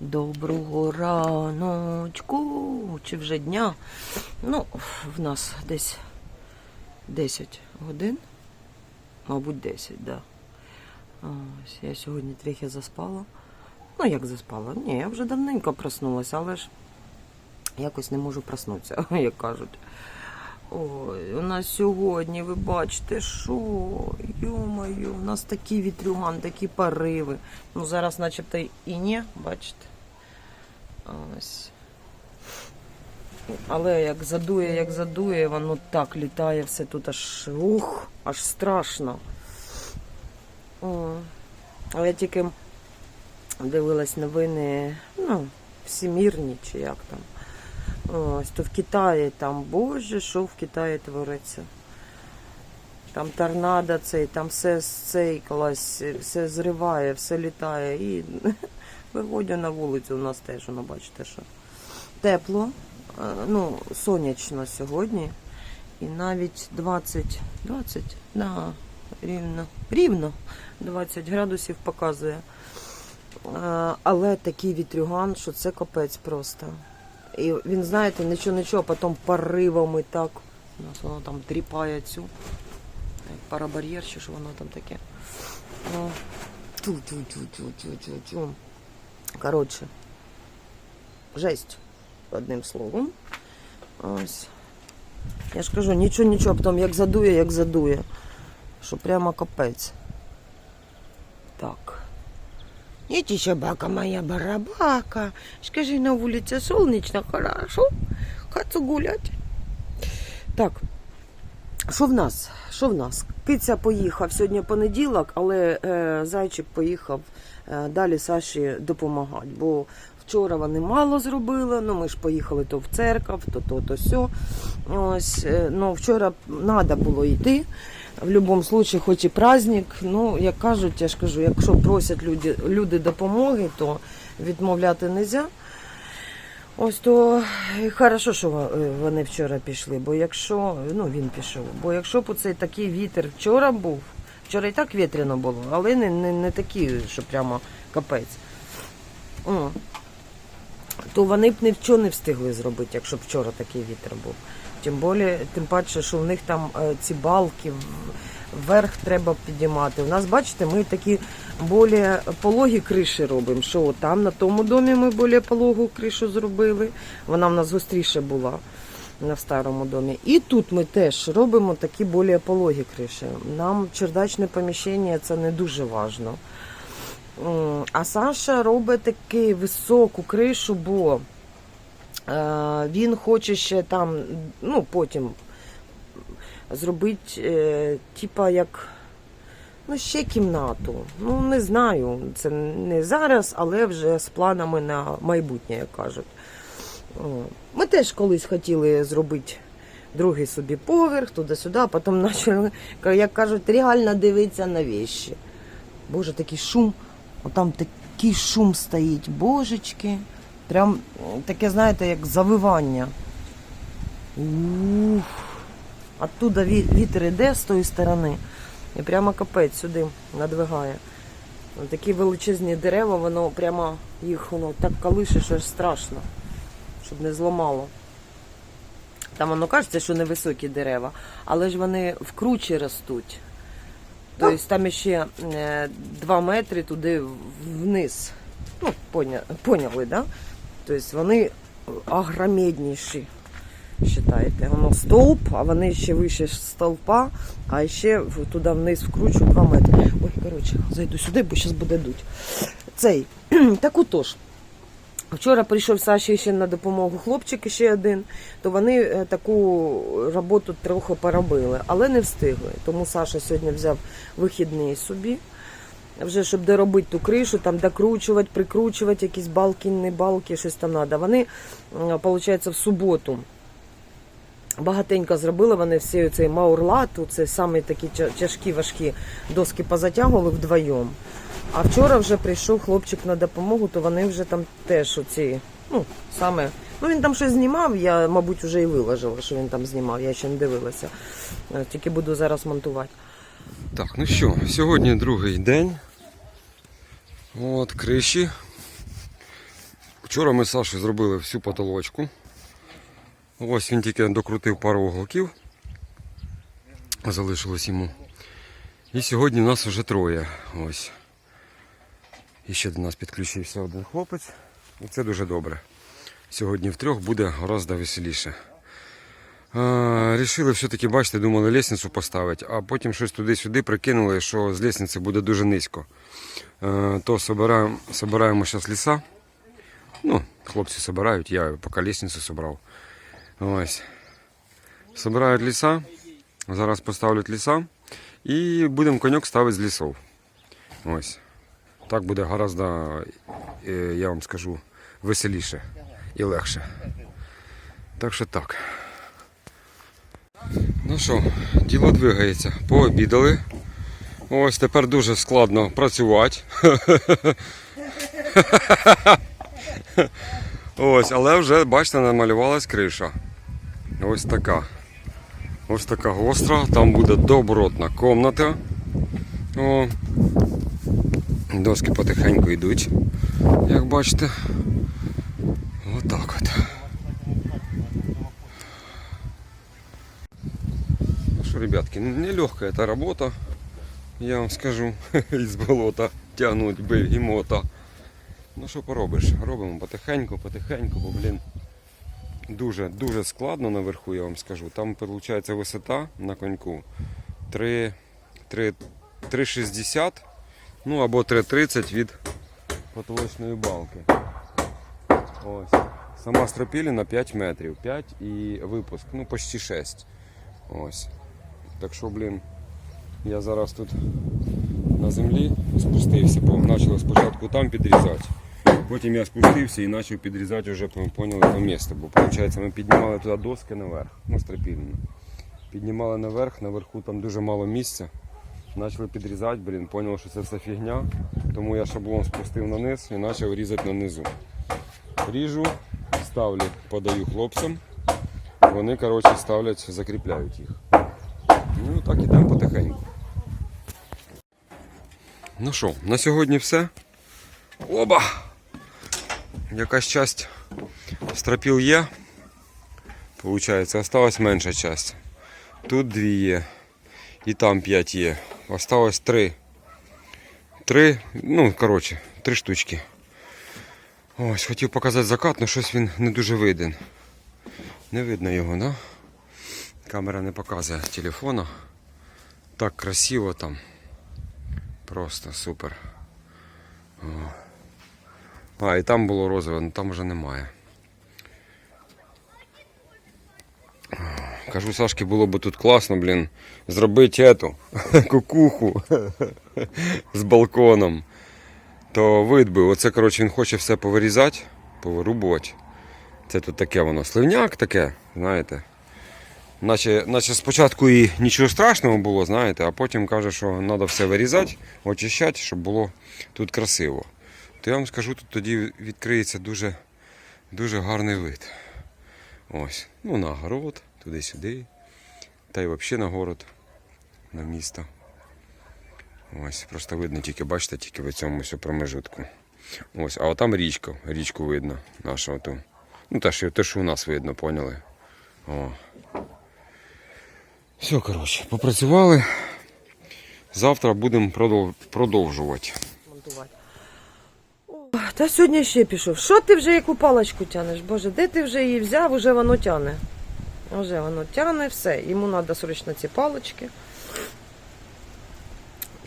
Доброго раночку, чи вже дня. Ну, в нас десь 10 годин. Мабуть, 10, так. Да. Ось, я сьогодні трохи заспала. Ну, як заспала? Ні, я вже давненько проснулася, але ж якось не можу проснутися, як кажуть. Ой, у нас сьогодні, ви бачите, що? Йо-моє, у нас такий вітрюган, такі пориви. Ну, зараз начебто і ні, бачите. Ось. Але як задує, як задує, воно так літає, все тут аж ух, аж страшно. О, а я тільки дивилась новини, ну, всімірні чи як там. Ось, то в Китаї там, боже, що в Китаї твориться. Там торнадо цей, там все сцейкалось, все зриває, все літає. І виходжу на вулицю, у нас теж, воно бачите, що тепло, е, ну, сонячно сьогодні. І навіть 20, 20, да, рівно, рівно 20 градусів показує. Е, Але такий вітрюган, що це капець просто. І він, знаєте, нічого нічого, а потім поривами так. У нас воно там тріпає цю. Парабар'єр, чи що воно там таке. Ну, тю-тю-тю-тю-тю-тю-тю. Коротше, жесть, одним словом. Ось. Я ж кажу, нічого, нічого, потім як задує, як задує. Що прямо капець. Так. Иди, собака моя барабака. Скажи, на улице солнечно, хорошо? Хочу гулять. Так, що в нас? Що в нас? Киця поїхав сьогодні понеділок, але е, зайчик поїхав е, далі Саші допомагати. Бо вчора вони мало зробили. Ну ми ж поїхали то в церкву, то то, то сьо. Ось, е, ну вчора треба було йти. В будь-якому випадку, хоч і праздник, ну як кажуть, я ж кажу, якщо просять люди, люди допомоги, то відмовляти не можна. Ось то і хорошо, що е, вони вчора пішли, бо якщо, ну він пішов, бо якщо б оцей такий вітер вчора був, вчора і так вітряно було, але не, не, не такий, що прямо капець. То вони б нічого не встигли зробити, якщо б вчора такий вітер був. Тим більше, тим паче, що в них там е, ці балки вверх треба підіймати. У нас, бачите, ми такі більш пологі криші робимо. Що там на тому домі ми більш пологу кришу зробили. Вона в нас гостріша була на старому домі. І тут ми теж робимо такі більш пологі криші. Нам чердачне поміщення це не дуже важливо. А Саша робить таку високу кришу, бо е, він хоче ще там, ну потім зробити, е, типа як ну, ще кімнату. Ну, не знаю, це не зараз, але вже з планами на майбутнє, як кажуть. Ми теж колись хотіли зробити другий собі поверх, туди-сюди, а потім почали, як кажуть, реально дивитися на вещі. Боже, такий шум, отам такий шум стоїть, божечки. Прям таке, знаєте, як завивання. Ух. Оттуда вітер іде з тої сторони. І прямо капець сюди надвигає. Такі величезні дерева, воно прямо їх воно так колише, що аж страшно, щоб не зламало. Там воно кажеться, що невисокі дерева, але ж вони в ростуть. Тобто там ще 2 метри туди вниз. Ну, поня, поняли, да? Тобто вони агромедніші. Считайте, воно стовп, а вони ще вище стовпа, а ще туди вниз вкручу 2 метри. Ой, коротше, зайду сюди, бо зараз буде дуть. Цей, так отож. Вчора прийшов Саші ще на допомогу хлопчик ще один, то вони е, таку роботу трохи поробили, але не встигли. Тому Саша сьогодні взяв вихідний собі. Вже щоб доробити ту кришу, там докручувати, прикручувати, якісь балки, не балки, щось там треба. Вони, виходить, в суботу багатенько зробили. Вони всі цей маурлат, це саме такі тяжкі, важкі доски позатягували вдвоєм. А вчора вже прийшов хлопчик на допомогу, то вони вже там теж оці, ну, саме. Ну він там щось знімав, я, мабуть, вже і виложила, що він там знімав, я ще не дивилася. Е, Тільки буду зараз монтувати. Так, ну що, сьогодні другий день. От криші. Вчора ми з Сашою зробили всю потолочку. Ось він тільки докрутив пару уголків. Залишилось йому. І сьогодні нас вже троє. Ось. І ще до нас підключився один хлопець. І це дуже добре. Сьогодні в трьох буде гораздо веселіше. Рішили все-таки, бачите, думали лестницю поставити, а потім щось туди-сюди прикинули, що з лестниці буде дуже низько. Е, то собираємо зараз ліса. Ну, хлопці собирають, я поки лестницю собрав. Ось. Собирають ліса. Зараз поставлять ліса. І будемо коньок ставити з лісов. Ось. Так буде гораздо, е, я вам скажу, веселіше і легше. Так що так. Ну що, діло двигається. Пообідали. Ось тепер дуже складно працювати. Ось, але вже, бачите, намалювалась криша. Ось така. Ось така гостра. Там буде добротна комната. О. Доски потихеньку йдуть, як бачите. Отак от. Что, ребятки, нелегкая эта работа, я вам скажу, із болота тягнуть бегемота. Ну що поробиш? Робимо потихеньку, потихеньку, бо, блін, дуже, дуже складно наверху, я вам скажу. Там виходить висота на коньку 3, 3, 3,60, ну або 3,30 від потолочної балки. Ось. Сама стропіліна 5 метрів. 5 і випуск, ну почти 6. Ось. Так що, блін, я зараз тут на землі спустився, бо почали спочатку там підрізати. Потім я спустився і почав підрізати вже поняли по місту. Бо виходить, ми піднімали туди доски наверх, ну стропільну. Піднімали наверх, наверху там дуже мало місця. Почали підрізати, блін, поняли, що це все фігня. Тому я шаблон спустив на низ і почав різати на низу. Ріжу, ставлю, подаю хлопцям. Вони, коротше, ставлять, закріпляють їх. Ну, так ідемо потихеньку. Ну що, на сьогодні все. Оба! Якась часть стропіл є. Получається, осталась менша часть. Тут дві є. І там п'ять є. Осталось три. Три, ну, коротше, три штучки. Ось, хотів показати закат, але щось він не дуже виден. Не видно його, да? Камера не показує телефона. Так красиво там. Просто супер. О. А, і там було розове, але там вже немає. Кажу, Сашки, було б тут класно, блін, зробити ету кукуху з балконом. То вид би, оце, коротше, він хоче все повирізати, повирубувати. Це тут таке воно сливняк таке, знаєте. Наче, наче спочатку і нічого страшного було, знаєте, а потім каже, що треба все вирізати, очищати, щоб було тут красиво. То я вам скажу, тут тоді відкриється дуже, дуже гарний вид. Ось, ну на город, туди-сюди. Та й взагалі на город, на місто. Ось, просто видно тільки, бачите, тільки в цьому промежутку. Ось, а отам річка, річку видно, нашу оту. Ну, те, що, те, що у нас видно, поняли. О. Все, коротше, попрацювали. Завтра будемо продовжувати. Та сьогодні ще пішов. Що ти вже яку паличку тянеш? Боже, де ти вже її взяв, уже воно тяне. Вже воно тяне, все. Йому треба срочно ці палички.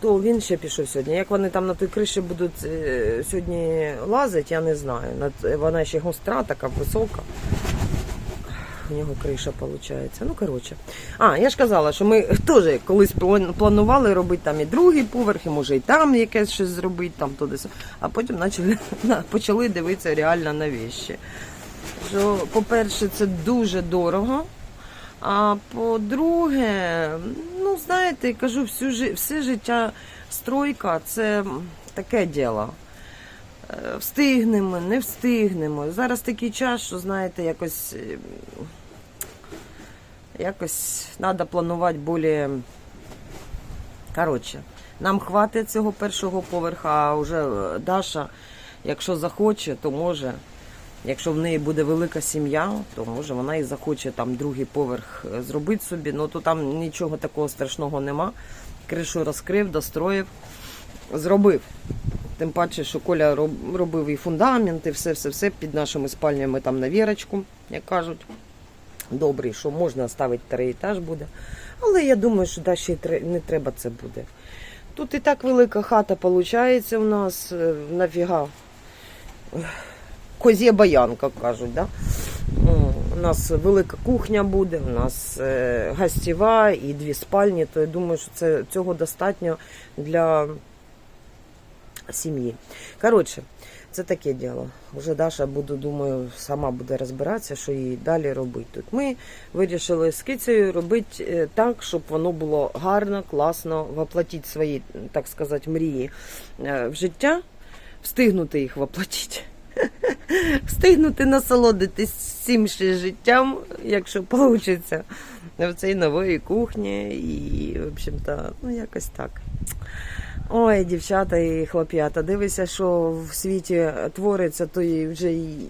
То він ще пішов сьогодні. Як вони там на той криші будуть е, сьогодні лазити, я не знаю. Вона ще гостра, така висока. У нього криша виходить. Ну, коротше. А, я ж казала, що ми теж колись планували робити там і другий поверх, і може і там якесь щось зробити, там туди. А потім почали, почали дивитися реально на вещі. Що, по-перше, це дуже дорого. А по-друге, ну знаєте, кажу, всю, все життя стройка це таке діло. Е, Встигнемо, не встигнемо. Зараз такий час, що знаєте, якось, е, якось треба планувати більш. Коротше, нам хватить цього першого поверха, а вже е, Даша, якщо захоче, то може Якщо в неї буде велика сім'я, то може вона і захоче там другий поверх зробити собі. Ну то там нічого такого страшного нема. Кришу розкрив, достроїв, зробив. Тим паче, що Коля робив і фундамент, і все-все-все під нашими спальнями там на вірочку, як кажуть. Добрий, що можна ставити третій етаж буде. Але я думаю, що далі не треба це буде. Тут і так велика хата виходить у нас. е, Нафіга козє баян, як кажуть. Да? У нас велика кухня буде, у нас е, гостєва і дві спальні, то я думаю, що це, цього достатньо для сім'ї. Коротше, це таке діло. Уже Даша буду, думаю, сама буде розбиратися, що їй далі робити тут. Ми вирішили з кицею робити е, так, щоб воно було гарно, класно, воплотити свої, так сказати, мрії е, в життя, встигнути їх воплотити. Встигнути насолодитись цим ще життям, якщо вийде, в цій нової кухні. І, в общем-то, ну якось так. Ой, дівчата і хлоп'ята, дивися, що в світі твориться, то і вже і,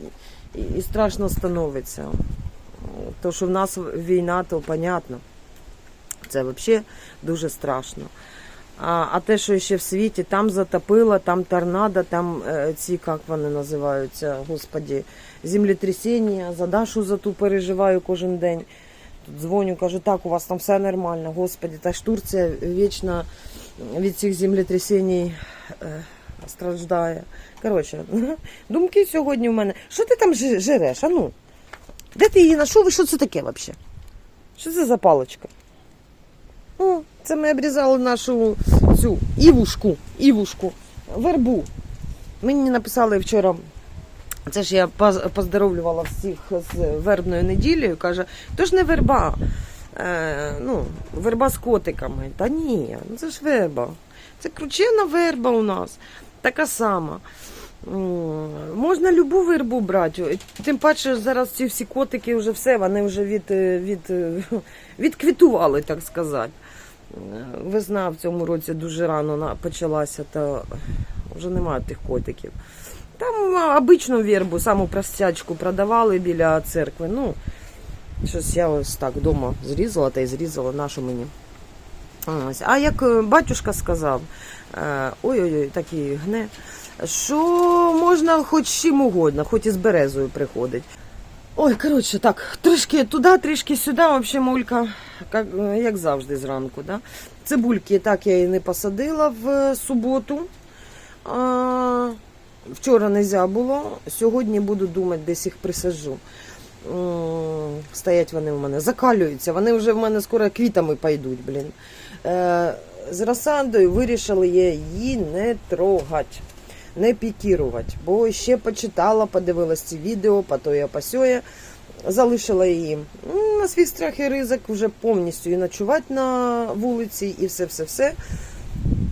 і, страшно становиться. То, що в нас війна, то понятно. Це взагалі дуже страшно. А, а те, що ще в світі, там затопило, там торнадо, там е, ці, як вони називаються, господі, землетрясіння, за Дашу за ту переживаю кожен день. Тут дзвоню, кажу, так, у вас там все нормально, господі, та ж Турція вічно від цих землетрясінь е, страждає. Коротше, думки сьогодні в мене. Що ти там жиреш? А ну? Де ти її знайшов і що це таке взагалі? Що це за паличка? О, це ми обрізали нашу цю івушку, івушку, вербу. Мені написали вчора. Це ж я поздоровлювала всіх з вербною неділею. Каже, то ж не верба. Е, ну, верба з котиками. Та ні, ну це ж верба. Це кручена верба у нас, така сама. Можна любу вербу брати. Тим паче зараз ці всі котики вже все, вони вже від, е, від, е, відквітували, так сказати. Е, Весна в цьому році дуже рано почалася, та вже немає тих котиків. Там обичну вербу, саму простячку продавали біля церкви. Ну, щось я ось так вдома зрізала та й зрізала нашу мені. Ось. А як е, батюшка сказав, е, ой-ой-ой, такий гне, що можна хоч чим угодно, хоч і з березою приходить. Ой, коротше, так, трішки туди, трішки сюди, взагалі, Олька, як, як завжди зранку. Да? Цибульки так я і не посадила в суботу. А, вчора не можна було, сьогодні буду думати, десь їх присаджу. Стоять вони в мене, закалюються, вони вже в мене скоро квітами пойдуть, блін. Е, з Росандою вирішили її не трогати, не пікірувати, бо ще почитала, подивилась ці відео, по тоє, по сьоє, залишила її на свій страх і ризик вже повністю і ночувати на вулиці, і все-все-все.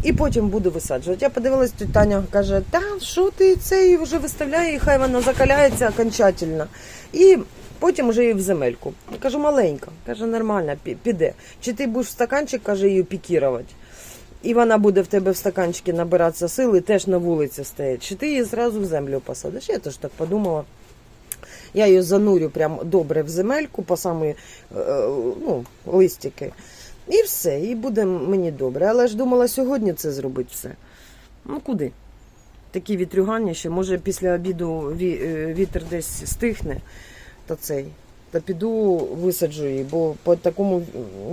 І потім буду висаджувати. Я подивилась, тут Таня каже, та що ти цей вже виставляє, і хай вона закаляється окончательно. І потім вже її в земельку. Я кажу, маленька, каже, нормально, піде. Чи ти будеш в стаканчик, каже, її пікірувати. І вона буде в тебе в стаканчики набиратися сили, теж на вулиці стоять. Чи ти її зразу в землю посадиш? Я теж так подумала. Я її занурю прям добре в земельку по самі е, ну, листики. І все, і буде мені добре. Але ж думала сьогодні це зробити все. Ну куди? Такі вітрюгання ще, може після обіду е, вітер десь стихне, то цей. Та піду висаджу її, бо по такому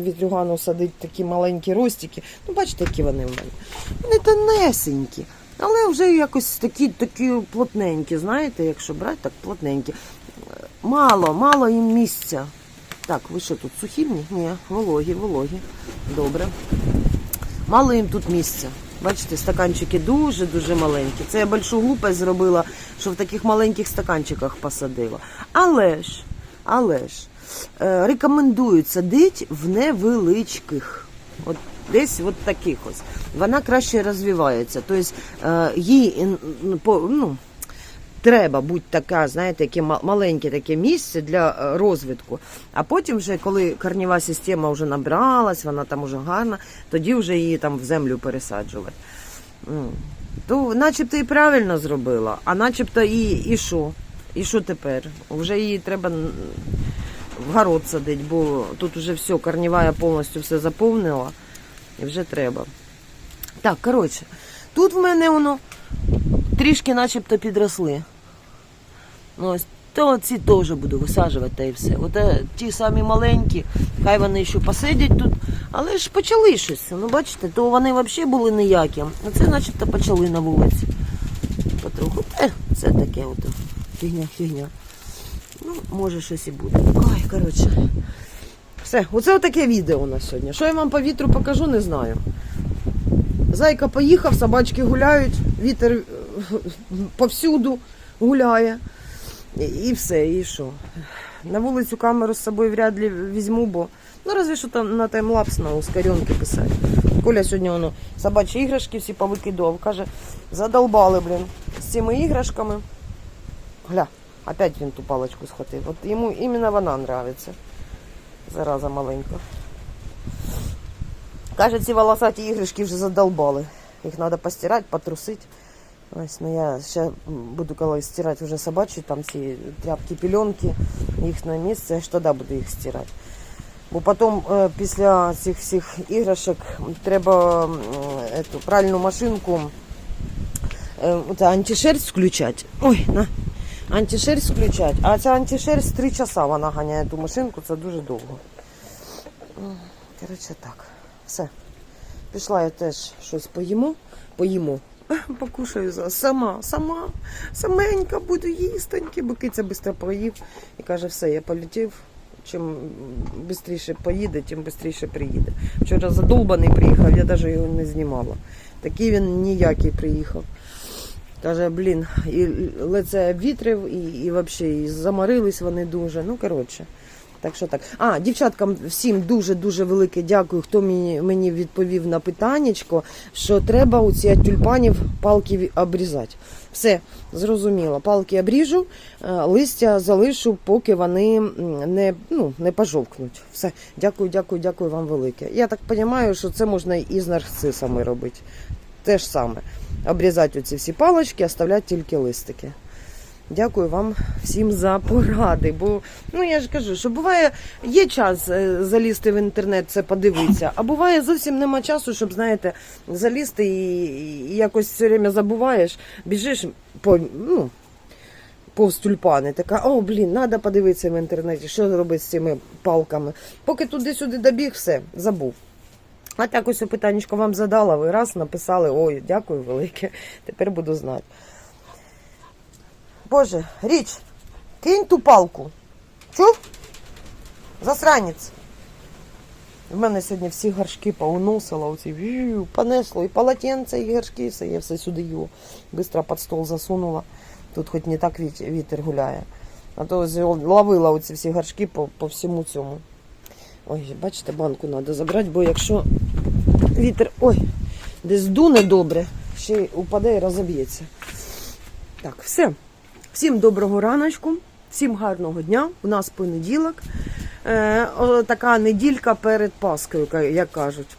вітрюгану садить такі маленькі ростики. Ну, бачите, які вони в мене. Вони тонесенькі, але вже якось такі, такі плотненькі, знаєте, якщо брати, так плотненькі. Мало, мало їм місця. Так, ви що тут сухі? Ні, вологі, вологі. Добре. Мало їм тут місця. Бачите, стаканчики дуже-дуже маленькі. Це я більшу глупость зробила, що в таких маленьких стаканчиках посадила. Але ж, але ж, рекомендую рекомендують садити в невеличких. От десь от таких ось. Вона краще розвивається. Тобто її їй ін- по- ну, треба бути така, знаєте, яке маленьке таке місце для е, розвитку. А потім, вже, коли корнєва система вже набралась, вона там вже гарна, тоді вже її там в землю пересаджувати. То начебто і правильно зробила, а начебто і, і що? І що тепер? Вже її треба в город садити, бо тут вже все, корнівая повністю все заповнила. І вже треба. Так, коротше, тут в мене воно трішки начебто підросли. Ну, ось то ці теж буду висаджувати та і все. От ті самі маленькі, хай вони ще посидять тут, але ж почали щось. Ну, бачите, то вони взагалі були ніякі. А це начебто почали на вулиці. Потроху. Е, це таке от фігня, фігня. Ну, може щось і буде. Ой, коротше. Все, оце таке відео у нас сьогодні. Що я вам по вітру покажу, не знаю. Зайка поїхав, собачки гуляють, вітер повсюду гуляє. І, все, і що? На вулицю камеру з собою вряд ли візьму, бо ну разве що там на таймлапс на ускоренки писати. Коля сьогодні воно собачі іграшки всі повикидав. Каже, задолбали, блін, з цими іграшками. Гля, опять він ту паличку схватив. От йому іменно вона нравиться. Зараза маленька. Каже, ці волосаті іграшки вже задолбали. Їх треба постирати, потрусити. Ось, ну я ще буду колись стирати вже собачі, там ці тряпки, пільонки, їх на місце, я ж тоді буду їх стирати. Бо потім е, після цих всіх іграшок треба м, ету пральну машинку, е, антишерсть включати. Ой, на. Антишерсть включати. А ця антишерсть 3 часа вона ганяє ту машинку, це дуже довго. Коротше так, все. Пішла я теж щось поїмо. Поїмо. Покушаю за сама, сама, саменька буду їстеньки, бо киця швидко поїв і каже, все, я полетів. Чим швидше поїде, тим швидше приїде. Вчора задовбаний приїхав, я навіть його не знімала. Такий він ніякий приїхав. Каже, блін, і лице вітрив, і, і взагалі і заморились вони дуже. Ну, коротше. Так що так. А, дівчаткам всім дуже-дуже велике дякую, хто мені, мені відповів на питаннячко, що треба у ці тюльпанів палки обрізати. Все, зрозуміло. Палки обріжу, е, листя залишу, поки вони не, ну, не пожовкнуть. Все, дякую, дякую, дякую вам велике. Я так розумію, що це можна і з нарцисами робити. Те ж саме. Обрізати оці всі палочки, оставляти тільки листики. Дякую вам всім за поради. Бо ну я ж кажу, що буває, є час е, залізти в інтернет, це подивитися, а буває зовсім нема часу, щоб знаєте, залізти і, і якось все время забуваєш, біжиш по ну. Повз тюльпани, така, о, блін, треба подивитися в інтернеті, що робити з цими палками. Поки туди-сюди добіг, все, забув. А так ось питаннячко вам задала, ви раз написали, ой, дякую велике, тепер буду знати. Боже, річ, кинь ту палку. Чув? Засранець. В мене сьогодні всі горшки поуносило, оці вію, понесло, і полотенце, і горшки, і все, я все сюди його быстро під стол засунула. Тут хоч не так вітер гуляє. А то ловила оці всі горшки по, по всьому цьому. Ой, бачите, банку треба забрати, бо якщо вітер ой, десь дуне добре, ще й упаде і розоб'ється. Так, все. Всім доброго раночку, всім гарного дня. У нас понеділок. Е, о, така неділька перед Паскою, як кажуть.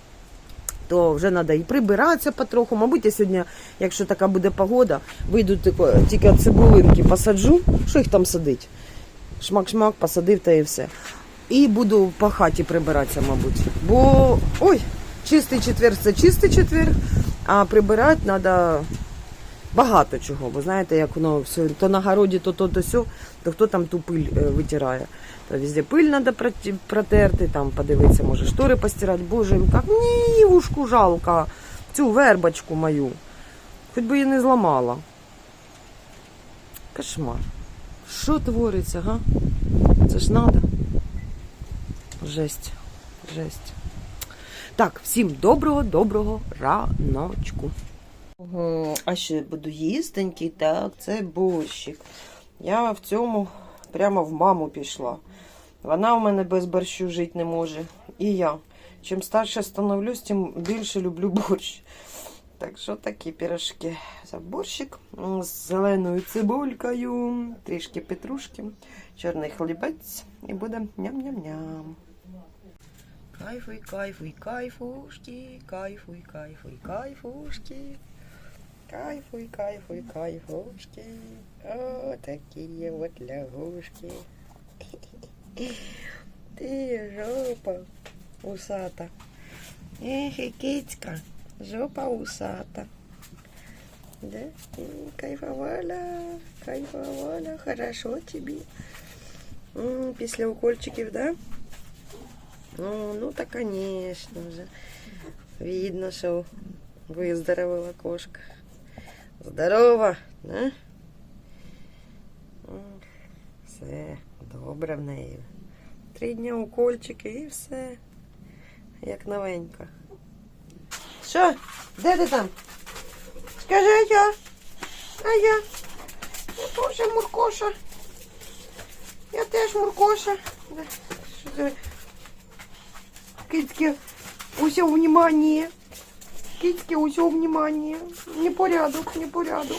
То вже треба і прибиратися потроху. Мабуть, я сьогодні, якщо така буде погода, вийду тільки, цибулинки посаджу. Що їх там садить? Шмак-шмак, посадив та і все. І буду по хаті прибиратися, мабуть. Бо ой, чистий четвер це чистий четвер, а прибирати треба багато чого. Бо знаєте, як воно все то на городі, то то, то сьо, то хто там ту пиль е, витирає. То везде пиль треба протерти, там подивитися, може штори постирати. Боже, як мені ушку жалко, цю вербочку мою. Хоч би її не зламала. Кошмар. Що твориться, га? Це ж надо. Жесть. Жесть. Так, всім доброго, доброго раночку. Ого, А ще буду їстенький, так, це борщик. Я в цьому прямо в маму пішла. Вона в мене без борщу жити не може. І я. Чим старше становлюсь, тим більше люблю борщ. Так що такі пірожки. Це борщик з зеленою цибулькою, трішки петрушки, чорний хлібець і буде ням-ням-ням. Кайфуй, кайфуй, кайфушки, кайфуй, кайфуй, кайфушки. Кайфуй, кайфуй, кайфушки. О, такие вот лягушки. Ты жопа усата. Эх, и кицька, жопа усата. Да? М, Кайфовала, кайфовала, хорошо тебе. Після укольчиків, да? Ну, ну так, конечно же. Видно, що виздоровила кошка. Здорова, да? Все, добре в неї. Три дні укольчики і все. Як новенька. Що? Де ти там? Скажи, я? А я? Я теж Муркоша. Я теж Муркоша. Що це? Кицьки, усе внимание. Кицьки, усе внимание. Непорядок, непорядок.